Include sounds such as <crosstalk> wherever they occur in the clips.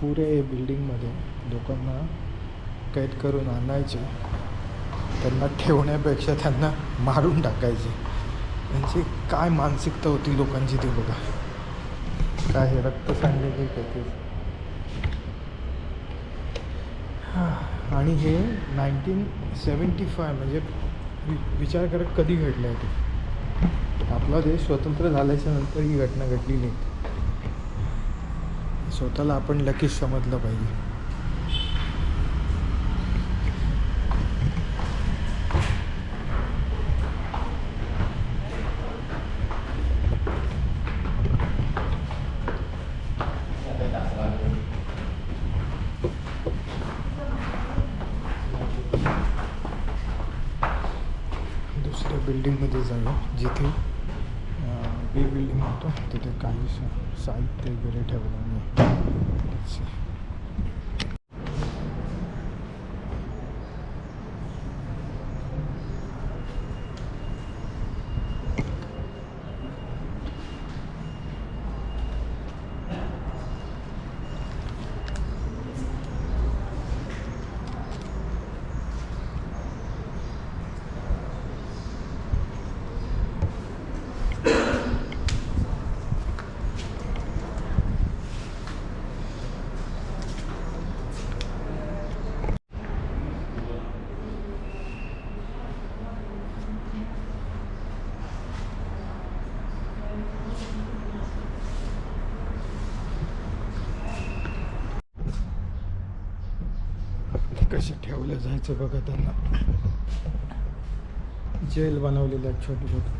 पुरे बिल्डिंगमध्ये लोकांना कैद करून आणायचे त्यांना ठेवण्यापेक्षा त्यांना मारून टाकायचे. त्यांची काय मानसिकता होती लोकांची ते बघा. काय हे रक्त सांडलेले काय ते? आणि हे नाईन्टीन सेवन्टी फाय म्हणजे वि विचार करा कधी घडलं आहे ते आपला देश स्वतंत्र झाल्याच्यानंतर ही घटना घडलेली आहे. स्वतःला आपण लकीच समजलं पाहिजे. दुसऱ्या बिल्डिंगमध्ये जाऊया जिथे तिथे काही साहित्य वगैरे ठेवलं मी. कसे ठेवलं जायचं बघा त्यांना. जेल बनवलेलं आहे छोटे छोटे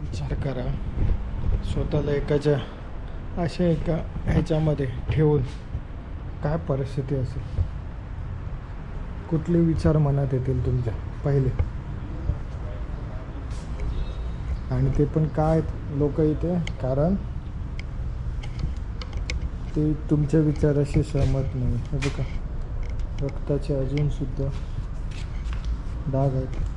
विचार करा. स्वतःला एकाच्या अशा एका ह्याच्यामध्ये ठेवून काय परिस्थिती असेल? कुठले विचार मनात येतील तुमच्या? पहिले. आणि ते पण काय लोक इथे? कारण ते तुमच्या विचाराशी सहमत नाही. हे बघा. रक्ताचे अजूनसुद्धा डाग आहेत.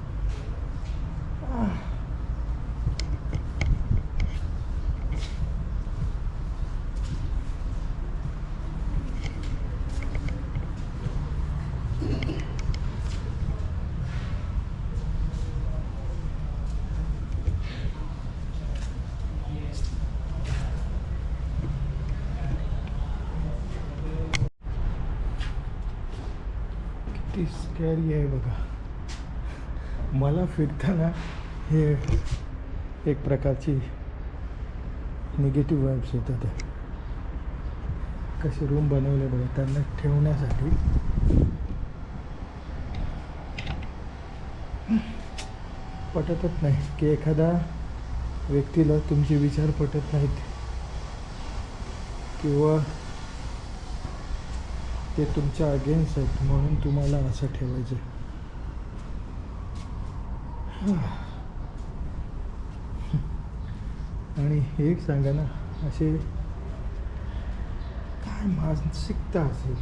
किती स्कॅरी आहे बघा. मला फिरताना हे एक प्रकारची निगेटिव्ह वाईब्स येतात कसे रूम बनवले बघा त्यांना ठेवण्यासाठी. पटतच नाही की एखादा व्यक्तीला तुमचे विचार पटत नाहीत. किंवा ते तुमच्या अगेन्स्ट आहेत म्हणून तुम्हाला असं ठेवायचं आणि एक सांगा ना असे काय मानसिकता असेल?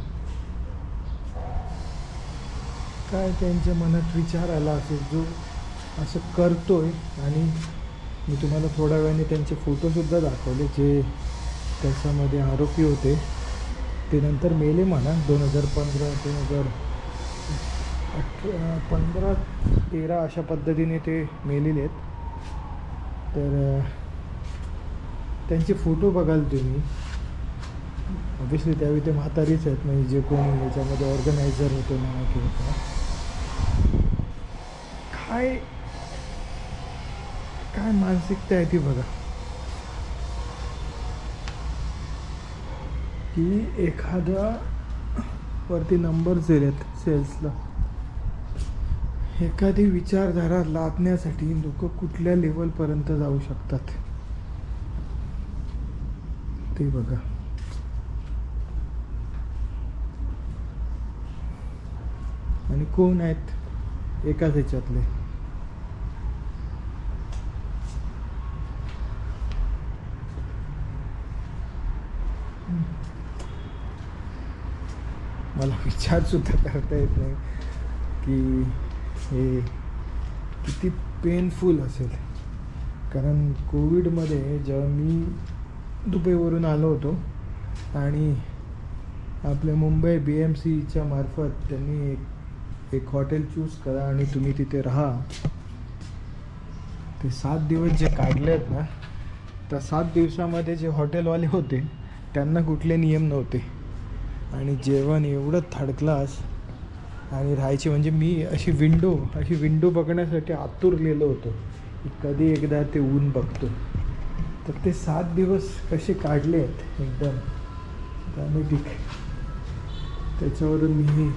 काय त्यांच्या मनात विचार आला असेल जो असं करतोय आणि मी तुम्हाला थोड्या वेळाने त्यांचे फोटोसुद्धा दाखवले जे त्याच्यामध्ये आरोपी होते. ते नंतर मेले म्हणा दोन हजार पंधरा दोन हजार अठरा पंधरा तेरा अशा पद्धतीने ते मेलेले आहेत. तर त्यांचे फोटो बघाल तुम्ही. ऑब्विसली त्यावेळी ते म्हातारीच आहेत म्हणजे जे कोणी याच्यामध्ये ऑर्गनायझर होते म्हणा किंवा काय काय मानसिकता आहे ती बघा. की एखादा वरती नंबर दिलेत सेल्सला एखादी विचारधारा लादण्यासाठी लोक कुठल्या लेवलपर्यंत जाऊ शकतात? ते बघा. आणि कोण आहेत? एकाच ह्याच्यातले. मला <laughs> विचारसुद्धा करता येत नाही की हे किती पेनफुल असेल. कारण कोविडमध्ये जेव्हा मी दुबईवरून आलो होतो आणि आपल्या मुंबई बी एम सीच्या मार्फत त्यांनी एक एक हॉटेल चूज करा आणि तुम्ही तिथे राहा. ते सात दिवस जे काढले आहेत ना त्या सात दिवसामध्ये जे हॉटेलवाले होते त्यांना कुठले नियम नव्हते. आणि जेवण एवढं थर्ड क्लास आणि राहायची म्हणजे मी अशी विंडो अशी विंडो बघण्यासाठी आतुरलेलो होतो की कधी एकदा ते ऊन बघतो. तर ते सात दिवस कसे काढले आहेत एकदम त्यामुळे ठीक त्याच्यावरून मी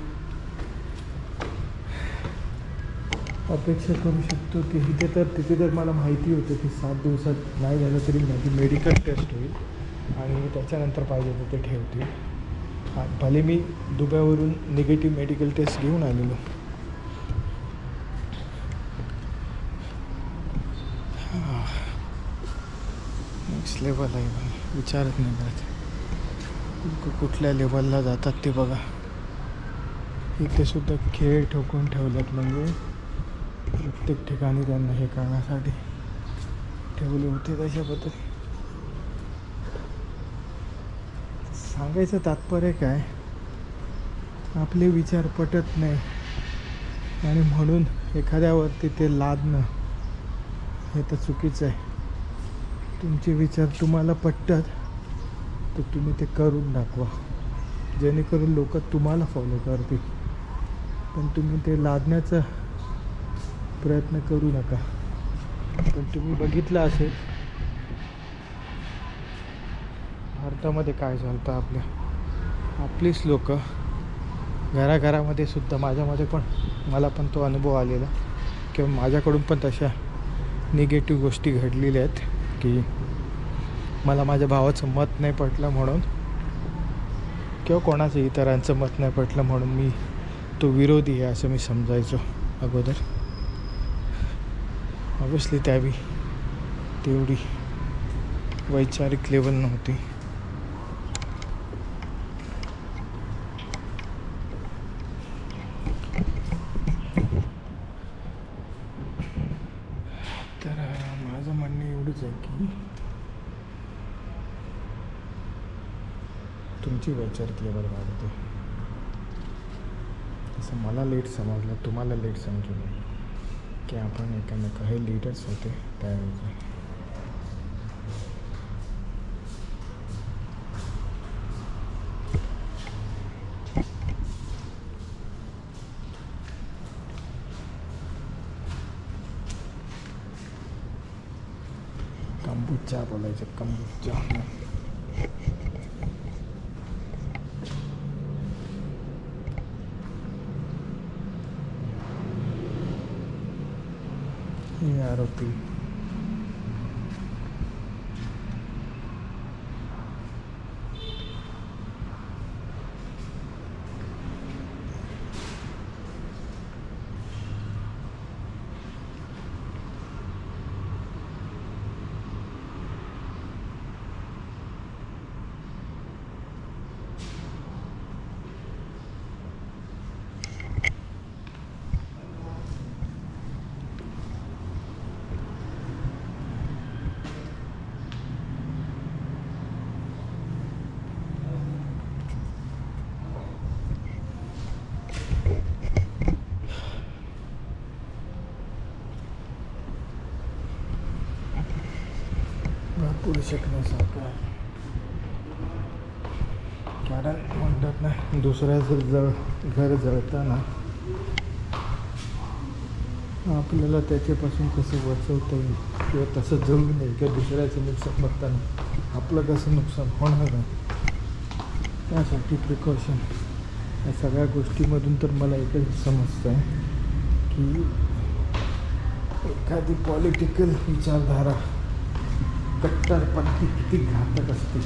अपेक्षा करू शकतो की तिथे तर तिथे तर मला माहिती होतं की सात दिवसात नाही झालं तरी माझी मेडिकल टेस्ट होईल आणि त्याच्यानंतर पाहिजे तर ते ठेवतील. हां भले मी दुबईवरून निगेटिव्ह मेडिकल टेस्ट घेऊन आलेलो. नेक्स्ट लेवल आहे बघा. नाही करत. कुठल्या लेवलला जातात ते बघा. इथे सुद्धा खेळ ठोकून ठेवलेत म्हणजे प्रत्येक ठिकाणी त्यांना हे करण्यासाठी. ठेवले होते तशा सांगायचं तात्पर्य काय? आपले विचार पटत नाही. आणि म्हणून एखाद्यावरती ते लादणं हे तर चुकीचं आहे. तुमचे विचार तुम्हाला पटतात तर तुम्ही ते करून दाखवा. जेणेकरून लोक तुम्हाला फॉलो करतील. पण तुम्ही ते लादण्याचा प्रयत्न करू नका. पण तुम्ही बघितलं असेल भारतामध्ये काय झालं आपल्या? आपलीच लोक घराघरामध्ये सुद्धा माझ्यामध्ये पण मला पण तो अनुभव आलेला. किंवा माझ्याकडून पण तशा निगेटिव्ह गोष्टी घडलेल्या आहेत की मला माझ्या भावाचं मत नाही पटलं म्हणून किंवा कोणाचं इतरांचं मत नाही पटलं म्हणून मी तो विरोधी आहे असं मी समजायचो अगोदर. ऑब्विसली त्यावेळी तेवढी वैचारिक लेवल नव्हती तर अं, माझं म्हणणं एवढंच आहे की तुमची वैचारिक लेवल वाढते असं मला लेट समजलं तुम्हाला लेट समजू नये की आपण एकामेक हे लीडर्स होते त्यावेळेचे कंबुचा बोलायचं कंबुचा आरोपी. करू शकण्यासारखं आहे. कारण म्हणतात ना दुसऱ्याचं जळ घर जळताना आपल्याला त्याच्यापासून कसं वाचवता येईल? किंवा तसं जळू नये किंवा दुसऱ्याचं नुकसान बघताना आपलं कसं नुकसान होणार नाही? त्यासाठी प्रिकॉशन या सगळ्या गोष्टीमधून तर मला एकच समजतं आहे की एखादी पॉलिटिकल विचारधारा कट्टरपंथी किती घातक असते.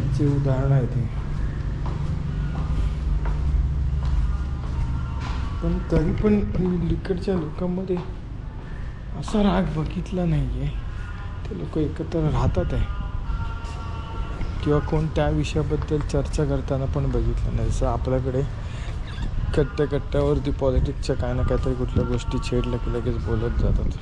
याचे उदाहरण आहे ते पण तरी पण इकडच्या लोकांमध्ये असा राग बघितला नाही आहे ते लोक एकत्र राहतात आहे. किंवा कोण त्या विषयाबद्दल चर्चा करताना पण बघितलं नाही. जसं आपल्याकडे कट्ट्या कट्ट्यावरती पॉलिटिक्सच्या काय ना काहीतरी कुठल्या गोष्टी छेडल्या की लगेच बोलत जातात.